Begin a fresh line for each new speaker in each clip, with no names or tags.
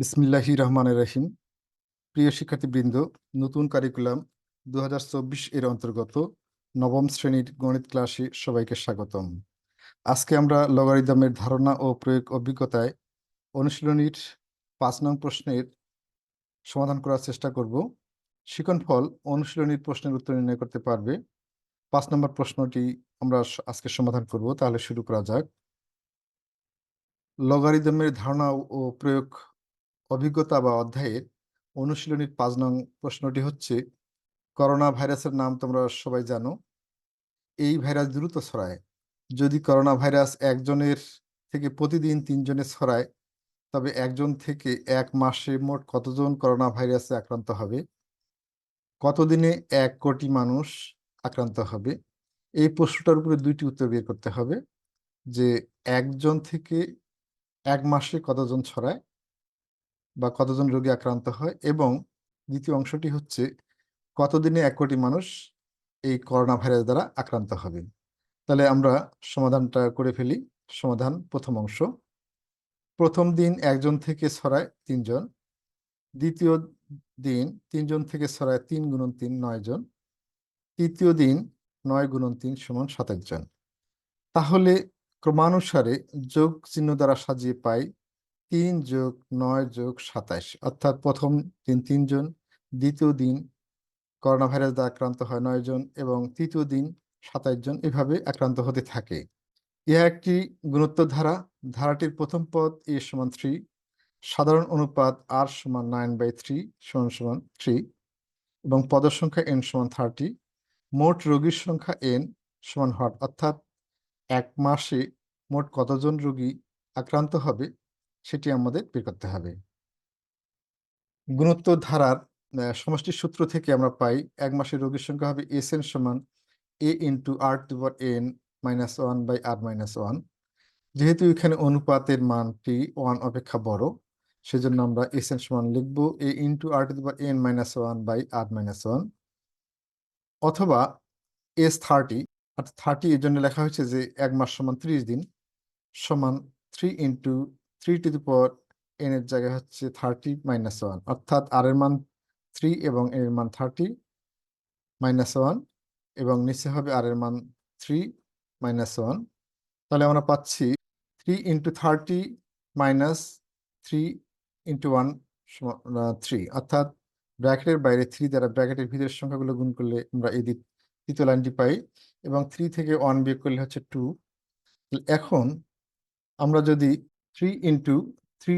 বিসমিল্লাহি রহমানের রহিম। প্রিয় শিক্ষার্থীবৃন্দ, নতুন কারিকুলাম দু হাজার চব্বিশ এর অন্তর্গত নবম শ্রেণির গণিত ক্লাসে সবাইকে স্বাগতম। আজকে আমরা লগারিদমের ধারণা ও প্রয়োগ অভিজ্ঞতায় অনুশীলনীর পাঁচ নং প্রশ্নের সমাধান করার চেষ্টা করব। শিকনফল অনুশীলনীর প্রশ্নের উত্তর নির্ণয় করতে পারবে। পাঁচ নম্বর প্রশ্নটি আমরা আজকে সমাধান করব, তাহলে শুরু করা যাক। লগারিদমের ধারণা ও প্রয়োগ অভিজ্ঞতা বা অধ্যায়ের অনুশীলনীর পাঁচ নং প্রশ্নটি হচ্ছে করোনা ভাইরাসের নাম তোমরা সবাই জানো। এই ভাইরাস দ্রুত ছড়ায়। যদি করোনা ভাইরাস একজনের থেকে প্রতিদিন তিনজনে ছড়ায়, তবে একজন থেকে এক মাসে মোট কতজন করোনা ভাইরাসে আক্রান্ত হবে? কতদিনে এক কোটি মানুষ আক্রান্ত হবে? এই প্রশ্নটার উপরে দুইটি উত্তর বের করতে হবে, যে একজন থেকে এক মাসে কতজন ছড়ায়? বা কতজন রোগী আক্রান্ত হয় এবং দ্বিতীয় অংশটি হচ্ছে কতদিনে এক কোটি মানুষ এই করোনা ভাইরাস দ্বারা আক্রান্ত হবে। তাহলে আমরা সমাধানটা করে ফেলি। সমাধান প্রথম অংশ। প্রথম দিন একজন থেকে ছড়ায় তিনজন। দ্বিতীয় দিন তিনজন থেকে ছড়ায় তিন গুণন তিন নয় জন। তৃতীয় দিন নয় গুণন তিন সমান সাতাশ জন। তাহলে ক্রমানুসারে যোগ চিহ্ন দ্বারা সাজিয়ে পাই তিন যোগ নয় যোগ সাতাশ, অর্থাৎ প্রথম দিন তিনজন, দ্বিতীয় দিন করোনা ভাইরাস দ্বারা আক্রান্ত হয় নয় জন এবং তৃতীয় দিন সাতাইশ জন এভাবে আক্রান্ত হতে থাকে। ইহা একটি গুণোত্তর ধারা ধারাটির প্রথম পদ এ সমান থ্রি, সাধারণ অনুপাত আর সমান নাইন বাই থ্রি সমান সমান থ্রি এবং পদের সংখ্যা এন সমান থার্টি। মোট রোগীর সংখ্যা এন সমান হট, অর্থাৎ এক মাসে মোট কতজন রোগী আক্রান্ত হবে? সেটি আমাদের বের করতে হবে। গুণোত্তর ধারার সমষ্টির সূত্র থেকে আমরা পাই এক মাসে রোগীর সংখ্যা হবে এস এন সমান A into R to power N minus one by R minus one যেহেতু এখানে অনুপাতের মানটি ওয়ান অপেক্ষা বড়, সেজন্য আমরা এস এন সমান লিখব A into R to power N minus one by R minus one অথবা এস থার্টি অর্থাৎ থার্টি এর জন্য লেখা হয়েছে যে এক মাস সমান ত্রিশ দিন সমান three into three to the power N এর জায়গায় হচ্ছে থার্টি মাইনাস ওয়ান অর্থাৎ আর এর মান থ্রি এবং এন এর মান থার্টি মাইনাস ওয়ান এবং নিচে হবে আর এর মান থ্রি মাইনাস ওয়ান তাহলে আমরা পাচ্ছি three into thirty minus three into one three অর্থাৎ ব্র্যাকেটের বাইরে থ্রি দ্বারা ব্র্যাকেটের ভিতরের সংখ্যাগুলো গুণ করলে আমরা এই তৃতীয় লাইনটি পাই, এবং থ্রি থেকে ওয়ান বিয়োগ করলে হচ্ছে টু এখন আমরা যদি three into three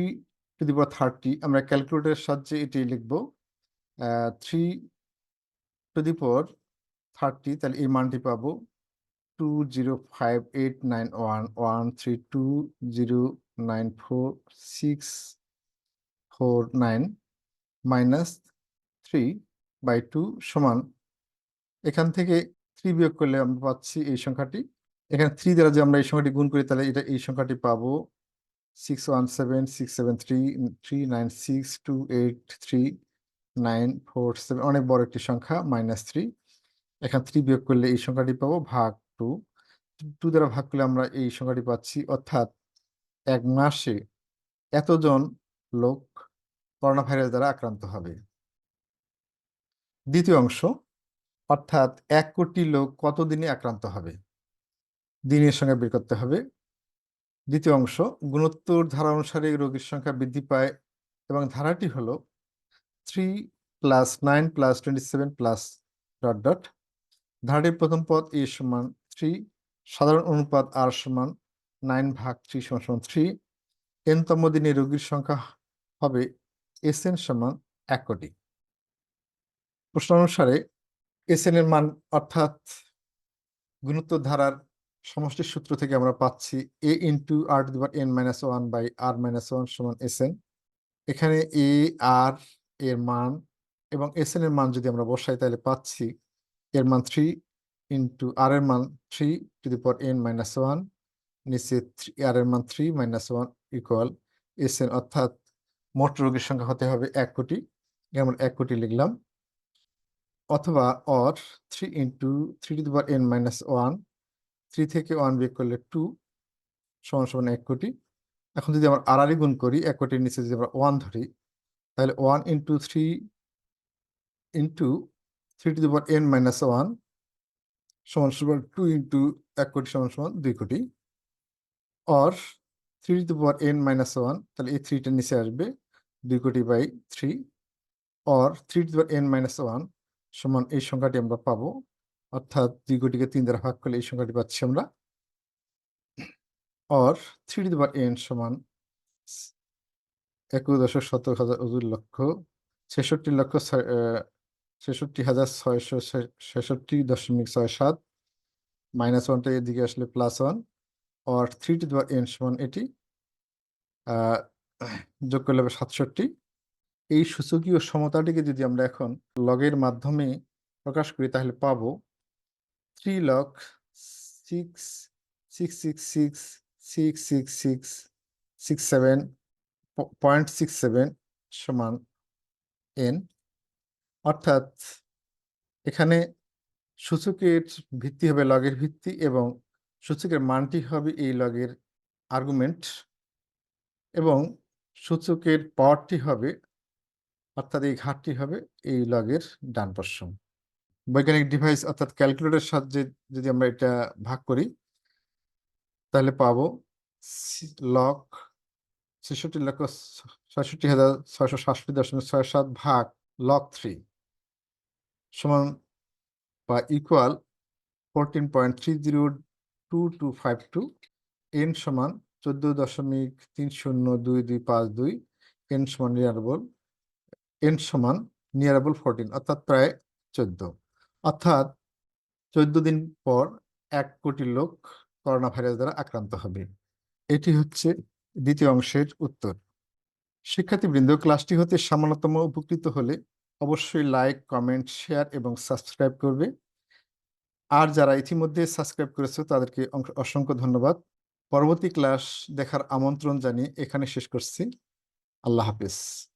to the power thirty আমরা ক্যালকুলেটরের সাহায্যে এটি লিখব। Three to the power thirty তাহলে এই মানটি পাবো two zero five eight nine one one three two zero nine four six four nine minus three by two সমান, এখান থেকে থ্রি বিয়োগ করলে আমরা পাচ্ছি এই সংখ্যাটি। এখানে থ্রি দ্বারা যে আমরা এই সংখ্যাটি গুণ করি, তাহলে এটা এই সংখ্যাটি পাবো six one seven six seven three three nine six two eight three nine four seven অনেক বড় একটি সংখ্যা মাইনাস থ্রি এখানে থ্রি বিয়োগ করলে এই সংখ্যাটি পাবো ভাগ টু টু দ্বারা ভাগ করলে আমরা এই সংখ্যাটি পাচ্ছি, অর্থাৎ এক মাসে এতজন লোক করোনা ভাইরাস দ্বারা আক্রান্ত হবে। দ্বিতীয় অংশ, অর্থাৎ এক কোটি লোক কতদিনে আক্রান্ত হবে? দিনের সঙ্গে বের করতে হবে। দ্বিতীয় অংশ, গুণোত্তর ধারা অনুসারে রোগীর সংখ্যা বৃদ্ধি পায় এবং ধারাটি হল three plus nine plus twenty seven plus dot dot ধারাটির প্রথম পদ এ সমান থ্রি সাধারণ অনুপাত আর সমান নাইন ভাগ থ্রি সমান সমান থ্রি এনতম দিনে রোগীর সংখ্যা হবে এস এন সমান এক কোটি। প্রশ্ন অনুসারে এস এন এর মান অর্থাৎ গুণোত্তর ধারার সমষ্টির সূত্র থেকে আমরা পাচ্ছি A into R to N minus one by R minus one সমান এস এন এখানে এ আর এর মান এবং এস এন এর মান যদি আমরা বসাই, তাহলে পাচ্ছি এর মান থ্রি ইন্টু আর এর মান three to the power N minus one নিচে থ্রি আর এর মান three minus one equal S N অর্থাৎ মোট রোগীর সংখ্যা হতে হবে এক কোটি যেমন এক কোটি লিখলাম। অথবা or three into three to the power N minus one three থেকে ওয়ান বিয়োগ করলে টু সমান সমান এক কোটি। এখন যদি আমরা আড়াআড়ি গুণ করি, এক কোটির নিচে যদি আমরা ওয়ান ধরি, তাহলে one into three into three to the power N minus one সমান সমান টু ইন্টু এক কোটি সমান সমান দুই কোটি। Or three to the power N minus one তাহলে এই থ্রিটা নিচে আসবে দুই কোটি by three or three to the power N minus one সমান এই সংখ্যাটি আমরা পাবো অর্থাৎ দুই কোটিকে তিন দ্বারা ভাগ করলে এই সংখ্যাটি পাচ্ছি আমরা। Or three the power n সমান একুশ দশক সতেরো হাজার অজুর লক্ষ ছেষট্টি লক্ষ ছেষট্টি হাজার ছয়শো ছেষট্টি দশমিক ছয় সাত। মাইনাস ওয়ানটা এদিকে আসলে plus one or three the power n সমান এটি যোগ করলে হবে সাতষট্টি। এই সূচকীয় সমতাটিকে যদি আমরা এখন লগের মাধ্যমে প্রকাশ করি তাহলে পাবো three log six six six six six six six six seven point six seven সমান এন অর্থাৎ এখানে সূচকের ভিত্তি হবে লগের ভিত্তি এবং সূচকের মানটি হবে এই লগের আর্গুমেন্ট এবং সূচকের পাওয়ারটি হবে, অর্থাৎ এই ঘাটটি হবে এই লগের ডান পার্শ্ব বৈজ্ঞানিক ডিভাইস অর্থাৎ ক্যালকুলেটরের সাহায্যে যদি আমরা এটা ভাগ করি, তাহলে পাবো লক ছেষট্টি লক্ষ ছয়ষট্টি হাজার ছয়শো সাতষট্টি দশমিক ছয় সাত ভাগ লক থ্রি সমান বা equal fourteen point three zero two two five two n সমান চোদ্দ দশমিক তিন শূন্য দুই দুই পাঁচ দুই এন সমান নিরানব্বই এন সমান নিয়ারেবল ফোরটিন অর্থাৎ প্রায় চোদ্দ। অর্থাৎ চোদ্দ দিন পর এক কোটি লোক করোনা ভাইরাস দ্বারা আক্রান্ত হবে। এটি হচ্ছে দ্বিতীয় অংশের উত্তর। শিক্ষার্থীবৃন্দ, ক্লাসটি হতে সামান্যতম উপকৃত হলে অবশ্যই লাইক, কমেন্ট, শেয়ার এবং সাবস্ক্রাইব করবে। আর যারা ইতিমধ্যে সাবস্ক্রাইব করেছে, তাদেরকে অসংখ্য ধন্যবাদ। পরবর্তী ক্লাস দেখার আমন্ত্রণ জানিয়ে এখানে শেষ করছি। আল্লাহ হাফিজ।